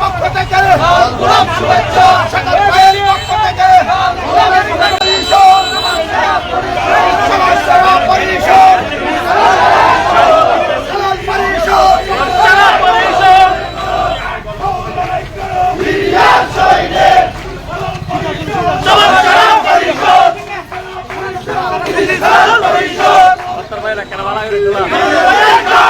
পক্ষ থেকে শুভেচ্ছা পক্ষ থেকে Carvalho, Carvalho, Carvalho.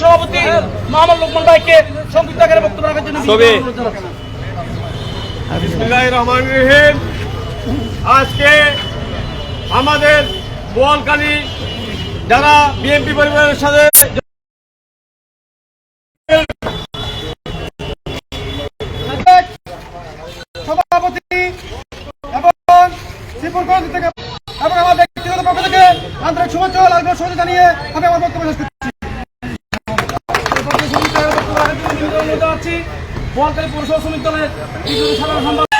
সভাপতি মোহাম্মদ লোকমান ভাইকে সংক্ষিপ্ত আকারে বক্তব্য রাখার জন্য ছবি। অনুরোধ জানাচ্ছি। বিসমিল্লাহির রহমানির রহিম আজকে আমাদের বোয়ালকালী যারা বিএনপি পরিবারের সাথে সভাপতি এবং শ্রীপুরগঞ্জ থেকে এবং আমার ব্যক্তিগত পক্ষ থেকে আন্তরিক শুভেচ্ছা সহযোগিতা জানিয়ে আমি আমার বক্তব্য শেষ করছি। বোয়ালকালী পৌরসভা শ্রমিক দলের সাধারণ সম্পাদক